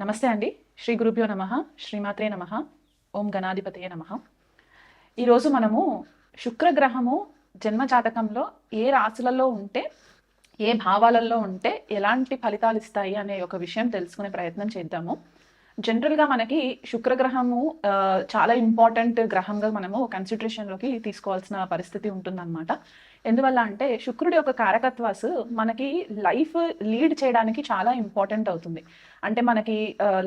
నమస్తే అండి. శ్రీ గురుభ్యో నమ శ్రీమాత్రే నమ ఓం గణాధిపతయే నమ. ఈరోజు మనము శుక్రగ్రహము జన్మ జాతకంలో ఏ రాశులలో ఉంటే ఏ భావాలలో ఉంటే ఎలాంటి ఫలితాలు ఇస్తాయి అనే ఒక విషయం తెలుసుకునే ప్రయత్నం చేద్దాము. జనరల్గా మనకి శుక్రగ్రహము చాలా ఇంపార్టెంట్ గ్రహంగా మనము కన్సిడరేషన్లోకి తీసుకోవాల్సిన పరిస్థితి ఉంటుందన్నమాట. ఎందువల్ల అంటే శుక్రుడి యొక్క కారకత్వాస్ మనకి లైఫ్ లీడ్ చేయడానికి చాలా ఇంపార్టెంట్ అవుతుంది. అంటే మనకి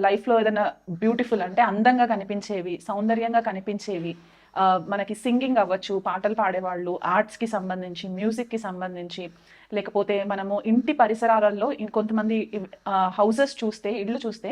లైఫ్లో ఏదైనా బ్యూటిఫుల్ అంటే అందంగా కనిపించేవి సౌందర్యంగా కనిపించేవి మనకి సింగింగ్ అవ్వచ్చు పాటలు పాడేవాళ్ళు ఆర్ట్స్కి సంబంధించి మ్యూజిక్కి సంబంధించి లేకపోతే మనము ఇంటి పరిసరాలలో కొంతమంది హౌసెస్ చూస్తే ఇళ్ళు చూస్తే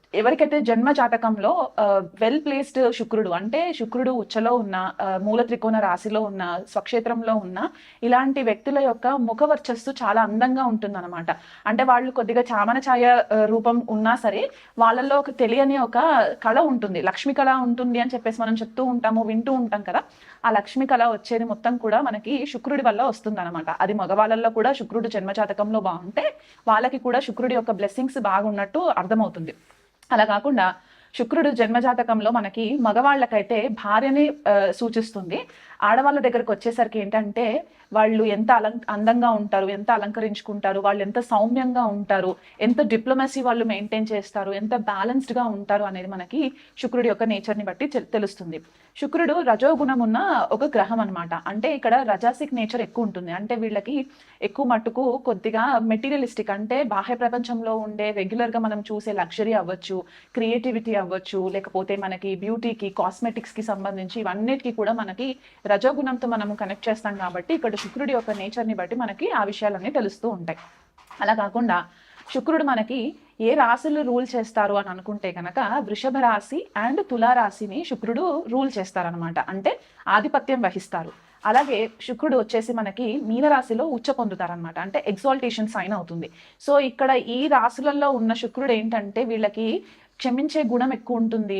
ఎవరికైతే జన్మ జాతకంలో వెల్ ప్లేస్డ్ శుక్రుడు అంటే శుక్రుడు ఉచ్చలో ఉన్న మూల త్రికోణ రాశిలో ఉన్న స్వక్షేత్రంలో ఉన్న ఇలాంటి వ్యక్తుల యొక్క ముఖ వర్చస్సు చాలా అందంగా ఉంటుందన్నమాట. అంటే వాళ్ళు కొద్దిగా చామన ఛాయ రూపం ఉన్నా సరే వాళ్ళల్లో ఒక తెలియని ఒక కళ ఉంటుంది. లక్ష్మి కళ ఉంటుంది అని చెప్పేసి మనం చెప్తూ ఉంటాము వింటూ ఉంటాం కదా. ఆ లక్ష్మి కళ వచ్చేది మొత్తం కూడా మనకి శుక్రుడి వల్ల వస్తుందన్నమాట. అది మగవాళ్ళల్లో కూడా శుక్రుడు జన్మజాతకంలో బాగుంటే వాళ్ళకి కూడా శుక్రుడి యొక్క బ్లెస్సింగ్స్ బాగున్నట్టు అర్థమవుతుంది. అలా కాకుండా శుక్రుడు జన్మజాతకంలో మనకి మగవాళ్ళకైతే భార్యని ఆ, సూచిస్తుంది. ఆడవాళ్ళ దగ్గరకు వచ్చేసరికి ఏంటంటే వాళ్ళు ఎంత అలం అందంగా ఉంటారు ఎంత అలంకరించుకుంటారు వాళ్ళు ఎంత సౌమ్యంగా ఉంటారు ఎంత డిప్లొమసీ వాళ్ళు మెయింటైన్ చేస్తారు ఎంత బ్యాలెన్స్డ్గా ఉంటారు అనేది మనకి శుక్రుడి యొక్క నేచర్ని బట్టి తెలుస్తుంది. శుక్రుడు రజోగుణం ఉన్న ఒక గ్రహం అన్నమాట. అంటే ఇక్కడ రజాసిక్ నేచర్ ఎక్కువ ఉంటుంది. అంటే వీళ్ళకి ఎక్కువ మట్టుకు కొద్దిగా మెటీరియలిస్టిక్ అంటే బాహ్య ప్రపంచంలో ఉండే రెగ్యులర్గా మనం చూసే లగ్జరీ అవ్వచ్చు క్రియేటివిటీ అవ్వచ్చు లేకపోతే మనకి బ్యూటీకి కాస్మెటిక్స్కి సంబంధించి ఇవన్నిటికీ కూడా మనకి రజోగుణంతో మనము కనెక్ట్ చేస్తాం కాబట్టి ఇక్కడ శుక్రుడి యొక్క నేచర్ని బట్టి మనకి ఆ విషయాలన్నీ తెలుస్తూ ఉంటాయి. అలా కాకుండా శుక్రుడు మనకి ఏ రాశులు రూల్ చేస్తారు అని అనుకుంటే కనుక వృషభ రాశి అండ్ తులారాశిని శుక్రుడు రూల్ చేస్తారనమాట అంటే ఆధిపత్యం వహిస్తారు. అలాగే శుక్రుడు వచ్చేసి మనకి మీనరాశిలో ఉచ్చ పొందుతారనమాట అంటే ఎగ్జాల్టేషన్ సైన్ అవుతుంది. సో ఇక్కడ ఈ రాశులలో ఉన్న శుక్రుడు ఏంటంటే వీళ్ళకి క్షమించే గుణం ఎక్కువ ఉంటుంది.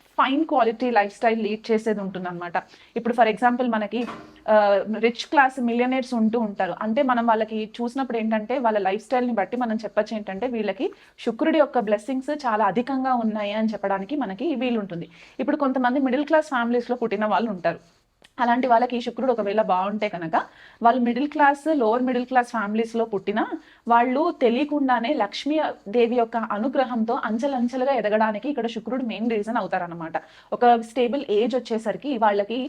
fine quality life style lead చేసేది ఉంటుంది అనమాట ఇప్పుడు ఫర్ ఎగ్జాంపుల్ మనకి రిచ్ క్లాస్ మిలియనర్స్ ఉంటూ ఉంటారు. అంటే మనం వాళ్ళకి చూసినప్పుడు ఏంటంటే వాళ్ళ లైఫ్ స్టైల్ని బట్టి మనం చెప్పొచ్చు ఏంటంటే వీళ్ళకి శుక్రుడి యొక్క బ్లెస్సింగ్స్ చాలా అధికంగా ఉన్నాయి అని చెప్పడానికి మనకి వీలుంటుంది. ఇప్పుడు కొంతమంది మిడిల్ క్లాస్ ఫ్యామిలీస్లో పుట్టిన వాళ్ళు ఉంటారు. అలాంటి వాళ్ళకి ఈ శుక్రుడు ఒకవేళ బాగుంటే కనుక వాళ్ళు middle class lower middle class ఫ్యామిలీస్లో పుట్టినా వాళ్ళు తెలియకుండానే లక్ష్మీ దేవి యొక్క అనుగ్రహంతో అంచెలంచెలుగా ఎదగడానికి ఇక్కడ శుక్రుడు మెయిన్ రీజన్ అవుతారనమాట ఒక స్టేబుల్ ఏజ్ వచ్చేసరికి వాళ్ళకి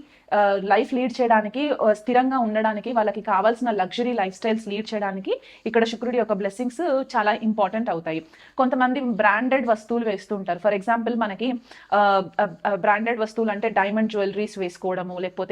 లైఫ్ లీడ్ చేయడానికి స్థిరంగా ఉండడానికి వాళ్ళకి కావాల్సిన లగ్జరీ లైఫ్ స్టైల్స్ లీడ్ చేయడానికి ఇక్కడ శుక్రుడి యొక్క బ్లెస్సింగ్స్ చాలా ఇంపార్టెంట్ అవుతాయి. కొంతమంది బ్రాండెడ్ వస్తువులు వేస్తుంటారు. ఫర్ ఎగ్జాంపుల్ మనకి బ్రాండెడ్ వస్తువులు అంటే డైమండ్ జ్యువెలరీస్ వేసుకోవడము లేకపోతే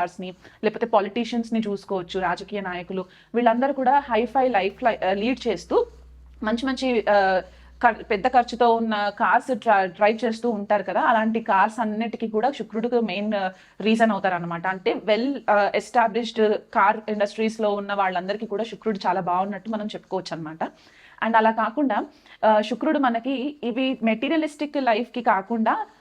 స్టార్స్ని లేకపోతే పాలిటీషియన్స్ని చూసుకోవచ్చు రాజకీయ నాయకులు వీళ్ళందరూ కూడా హైఫై లైఫ్ uh, లీడ్ చేస్తూ మంచి మంచి uh, పెద్ద ఖర్చుతో ఉన్న కార్స్ డ్రైవ్ చేస్తూ ఉంటారు కదా అలాంటి కార్స్ అన్నిటికీ కూడా శుక్రుడికి మెయిన్ రీజన్ uh, అవుతారు అనమాట అంటే వెల్ ఎస్టాబ్లిష్డ్ కార్ ఇండస్ట్రీస్లో ఉన్న వాళ్ళందరికీ కూడా శుక్రుడు చాలా బాగున్నట్టు మనం చెప్పుకోవచ్చు అనమాట అండ్ అలా కాకుండా శుక్రుడు మనకి ఇవి మెటీరియలిస్టిక్ లైఫ్కి కాకుండా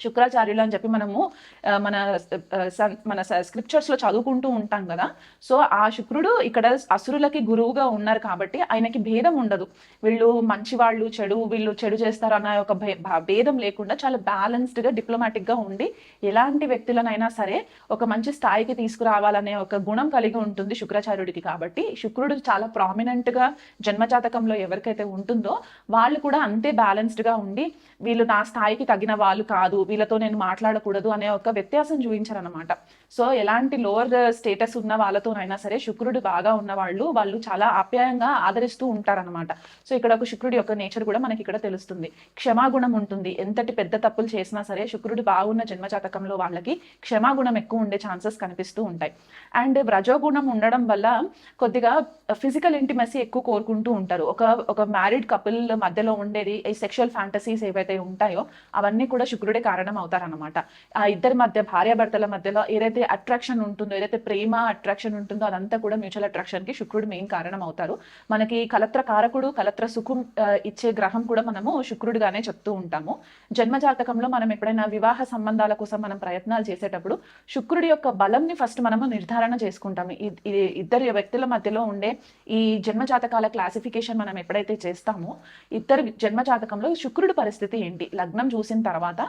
శుక్రాచార్యులు అని చెప్పి మనము మన మన స్క్రిప్చర్స్లో చదువుకుంటూ ఉంటాం కదా. సో ఆ శుక్రుడు ఇక్కడ అసురులకి గురువుగా ఉన్నారు కాబట్టి ఆయనకి భేదం ఉండదు. వీళ్ళు మంచి వాళ్ళు చెడు వీళ్ళు చెడు చేస్తారు అన్న ఒక భే- భా- భేదం లేకుండా చాలా బ్యాలెన్స్డ్గా డిప్లొమాటిక్గా ఉండి ఎలాంటి వ్యక్తులనైనా సరే ఒక మంచి స్థాయికి తీసుకురావాలనే ఒక గుణం కలిగి ఉంటుంది శుక్రాచార్యుడికి కాబట్టి శుక్రుడు చాలా ప్రామినెంట్గా జన్మజాతకంలో ఎవరికైతే ఉంటుందో వాళ్ళు కూడా అంతే బ్యాలెన్స్డ్గా ఉండి వీళ్ళు నా స్థాయికి తగిన వాళ్ళు కాదు వీళ్ళతో నేను మాట్లాడకూడదు అనే ఒక వ్యత్యాసం చూపించారనమాట సో ఎలాంటి లోవర్ స్టేటస్ ఉన్న వాళ్ళతోనైనా సరే శుక్రుడు బాగా ఉన్న వాళ్ళు వాళ్ళు చాలా ఆప్యాయంగా ఆదరిస్తూ ఉంటారనమాట సో ఇక్కడ ఒక శుక్రుడి యొక్క నేచర్ కూడా మనకి ఇక్కడ తెలుస్తుంది. క్షమాగుణం ఉంటుంది. ఎంతటి పెద్ద తప్పులు చేసినా సరే శుక్రుడు బాగున్న జన్మజాతకంలో వాళ్ళకి క్షమాగుణం ఎక్కువ ఉండే ఛాన్సెస్ కనిపిస్తూ ఉంటాయి. అండ్ రజోగుణం ఉండడం వల్ల కొద్దిగా ఫిజికల్ ఇంటిమసీ ఎక్కువ కోరుకుంటూ ఉంటారు. ఒక ఒక మ్యారీడ్ కపుల్ మధ్యలో ఉండేది ఈ సెక్షువల్ ఫ్యాంటసీస్ ఏవైతే ఉంటాయో అవన్నీ కూడా శుక్రుడే కారణం అవుతారనమాట ఆ ఇద్దరి మధ్య భార్యాభర్తల మధ్యలో ఏదైతే అట్రాక్షన్ ఉంటుందో ఏదైతే ప్రేమ అట్రాక్షన్ ఉంటుందో అదంతా కూడా మ్యూచువల్ అట్రాక్షన్కి శుక్రుడు మెయిన్ కారణం అవుతారు మనకి కలత్ర కారకుడు కలత్ర సుఖం ఇచ్చే గ్రహం కూడా మనము శుక్రుడుగానే చెప్తూ ఉంటాము. జన్మ జాతకంలో మనం ఎప్పుడైనా వివాహ సంబంధాల కోసం మనం ప్రయత్నాలు చేసేటప్పుడు శుక్రుడి యొక్క బలంని ఫస్ట్ మనము నిర్ధారణ చేసుకుంటాము. ఈ- ఇద్దరు వ్యక్తుల మధ్యలో ఉండే ఈ జన్మ జాతకాల క్లాసిఫికేషన్ మనం ఎప్పుడైతే చేస్తామో ఇద్దరు జన్మ జాతకంలో శుక్రుడి పరిస్థితి ఏంటి? లగ్నం చూసిన తర్వాత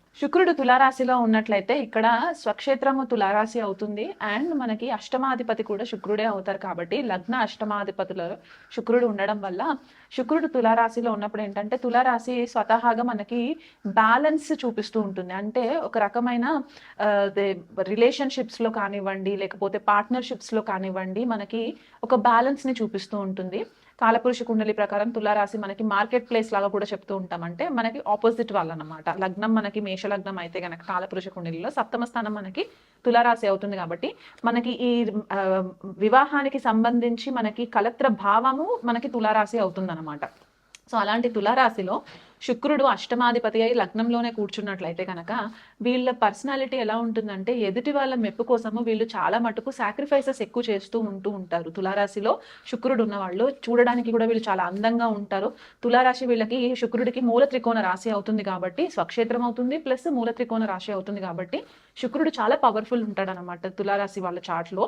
శుక్రుడు తులారాశిలో ఉన్నట్లయితే ఇక్కడ స్వక్షేత్రము తులారాశి అవుతుంది. అండ్ మనకి అష్టమాధిపతి కూడా శుక్రుడే అవుతారు కాబట్టి లగ్న అష్టమాధిపతుల శుక్రుడు ఉండడం వల్ల శుక్రుడు తులారాశిలో ఉన్నప్పుడు ఏంటంటే తులారాశి స్వతహాగా మనకి బ్యాలెన్స్ చూపిస్తూ ఉంటుంది. అంటే ఒక రకమైన రిలేషన్షిప్స్లో కానివ్వండి లేకపోతే పార్ట్నర్షిప్స్లో కానివ్వండి మనకి ఒక బ్యాలెన్స్ని చూపిస్తూ ఉంటుంది. కాలపురుష కుండలి ప్రకారం తులారాశి మనకి మార్కెట్ ప్లేస్ లాగా కూడా చెప్తూ ఉంటాం. అంటే మనకి ఆపోజిట్ వాళ్ళనమాట. లగ్నం మనకి మేష లగ్నం అయితే గనక కాలపురుష కుండలిలో సప్తమ స్థానం మనకి తులారాశి అవుతుంది కాబట్టి మనకి ఈ వివాహానికి సంబంధించి మనకి కలత్ర భావము మనకి తులారాశి అవుతుంది అనమాట సో అలాంటి తులారాశిలో శుక్రుడు అష్టమాధిపతి అయి లగ్నంలోనే కూర్చున్నట్లయితే కనుక వీళ్ళ పర్సనాలిటీ ఎలా ఉంటుందంటే ఎదుటి వాళ్ళ మెప్పు కోసము వీళ్ళు చాలా మటుకు సాక్రిఫైసెస్ ఎక్కువ చేస్తూ ఉంటూ ఉంటారు. తులారాశిలో శుక్రుడు ఉన్న వాళ్ళు చూడడానికి కూడా వీళ్ళు చాలా అందంగా ఉంటారు. తులారాశి వీళ్ళకి శుక్రుడికి మూల త్రికోణ రాశి అవుతుంది కాబట్టి స్వక్షేత్రం అవుతుంది ప్లస్ మూల త్రికోణ రాశి అవుతుంది కాబట్టి శుక్రుడు చాలా పవర్ఫుల్ ఉంటాడు అనమాట తులారాశి వాళ్ళ చార్ట్లో.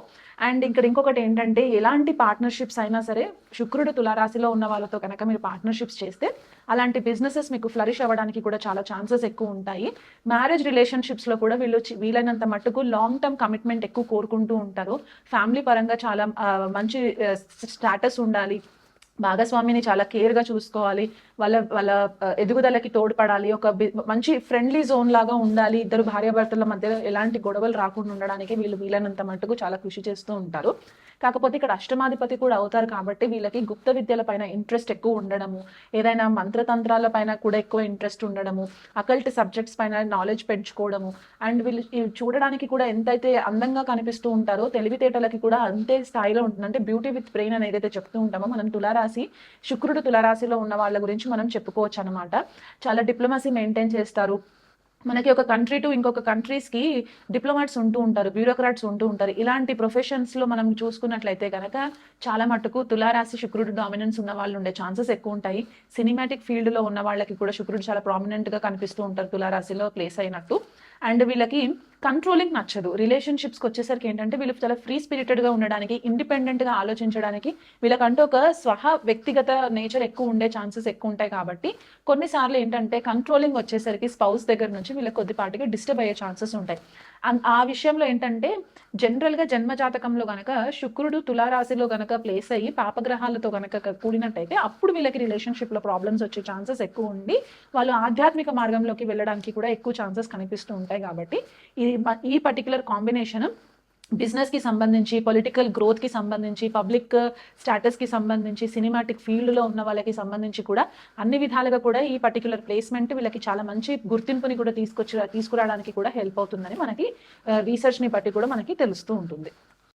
అండ్ ఇక్కడ ఇంకొకటి ఏంటంటే ఎలాంటి పార్ట్నర్షిప్స్ అయినా సరే శుక్రుడు తులారాశిలో ఉన్న వాళ్ళతో కనుక మీరు పార్ట్నర్షిప్స్ చేస్తే అలాంటి బిజినెసెస్ మీకు ఫ్లరిష్ అవ్వడానికి కూడా చాలా ఛాన్సెస్ ఎక్కువ ఉంటాయి. మ్యారేజ్ రిలేషన్షిప్స్లో కూడా వీళ్ళు వీలైనంత మట్టుకు లాంగ్ టర్మ్ కమిట్మెంట్ ఎక్కువ కోరుకుంటూ ఉంటారు. ఫ్యామిలీ పరంగా చాలా మంచి స్టాటస్ ఉండాలి. భాగస్వామిని చాలా కేర్గా చూసుకోవాలి. వాళ్ళ వాళ్ళ ఎదుగుదలకి తోడ్పడాలి. ఒక మంచి ఫ్రెండ్లీ జోన్ లాగా ఉండాలి. ఇద్దరు భార్యాభర్తల మధ్య ఎలాంటి గొడవలు రాకుండా ఉండడానికి వీళ్ళు వీలైనంత మట్టుకు చాలా కృషి చేస్తూ ఉంటారు. కాకపోతే ఇక్కడ అష్టమాధిపతి కూడా అవుతారు కాబట్టి వీళ్ళకి గుప్త విద్యల పైన ఇంట్రెస్ట్ ఎక్కువ ఉండడము ఏదైనా మంత్రతంత్రాల పైన కూడా ఎక్కువ ఇంట్రెస్ట్ ఉండడము అకల్ట్ సబ్జెక్ట్స్ పైన నాలెడ్జ్ పెంచుకోవడము. అండ్ వీళ్ళు చూడడానికి కూడా ఎంతైతే అందంగా కనిపిస్తూ ఉంటారో తెలివితేటలకి కూడా అంతే స్థాయిలో ఉంటుంది అంటే బ్యూటీ విత్ బ్రెయిన్ అని ఏదైతే చెప్తూ ఉంటామో మనం తులారాశి శుక్రుడు తులారాశిలో ఉన్న వాళ్ళ గురించి మనం చెప్పుకోవచ్చు అనమాట చాలా డిప్లొమసీ మెయింటైన్ చేస్తారు. మనకి ఒక కంట్రీ టు ఇంకొక కంట్రీస్కి డిప్లొమాట్స్ ఉంటూ ఉంటారు బ్యూరోక్రాట్స్ ఉంటూ ఉంటారు. ఇలాంటి ప్రొఫెషన్స్లో మనం చూసుకున్నట్లయితే కనుక చాలా మటుకు తులారాశి శుక్రుడు డామినెన్స్ ఉన్న వాళ్ళు ఉండే ఛాన్సెస్ ఎక్కువ ఉంటాయి. సినిమాటిక్ ఫీల్డ్లో ఉన్న వాళ్ళకి కూడా శుక్రుడు చాలా ప్రామినెంట్గా కనిపిస్తూ ఉంటారు తులారాశిలో ప్లేస్ అయినట్టు. అండ్ వీళ్ళకి కంట్రోలింగ్ నచ్చదు. రిలేషన్షిప్స్కి వచ్చేసరికి ఏంటంటే వీళ్ళు చాలా ఫ్రీ స్పిరిటెడ్గా ఉండడానికి ఇండిపెండెంట్గా ఆలోచించడానికి వీళ్ళకంటూ ఒక స్వహ వ్యక్తిగత నేచర్ ఎక్కువ ఉండే ఛాన్సెస్ ఎక్కువ ఉంటాయి కాబట్టి కొన్నిసార్లు ఏంటంటే కంట్రోలింగ్ వచ్చేసరికి స్పౌస్ దగ్గర నుంచి వీళ్ళకి కొద్దిపాటిగా డిస్టర్బ్ అయ్యే ఛాన్సెస్ ఉంటాయి. ఆ విషయంలో ఏంటంటే జనరల్గా జన్మజాతకంలో గనక శుక్రుడు తులారాశిలో గనక ప్లేస్ అయ్యి పాపగ్రహాలతో గనక కూడినట్టయితే అప్పుడు వీళ్ళకి రిలేషన్షిప్లో ప్రాబ్లమ్స్ వచ్చే ఛాన్సెస్ ఎక్కువ ఉండి వాళ్ళు ఆధ్యాత్మిక మార్గంలోకి వెళ్ళడానికి కూడా ఎక్కువ ఛాన్సెస్ కనిపిస్తూ ఉంటాయి కాబట్టి ఈ ఈ పర్టికులర్ కాంబినేషన్ బిజినెస్కి సంబంధించి పొలిటికల్ గ్రోత్కి సంబంధించి పబ్లిక్ స్టాటస్కి సంబంధించి సినిమాటిక్ ఫీల్డ్లో ఉన్న వాళ్ళకి సంబంధించి కూడా అన్ని విధాలుగా కూడా ఈ పర్టికులర్ ప్లేస్మెంట్ వీళ్ళకి చాలా మంచి గుర్తింపుని కూడా తీసుకొచ్చి తీసుకురావడానికి కూడా హెల్ప్ అవుతుందని మనకి రీసెర్చ్ని బట్టి కూడా మనకి తెలుస్తూ ఉంటుంది.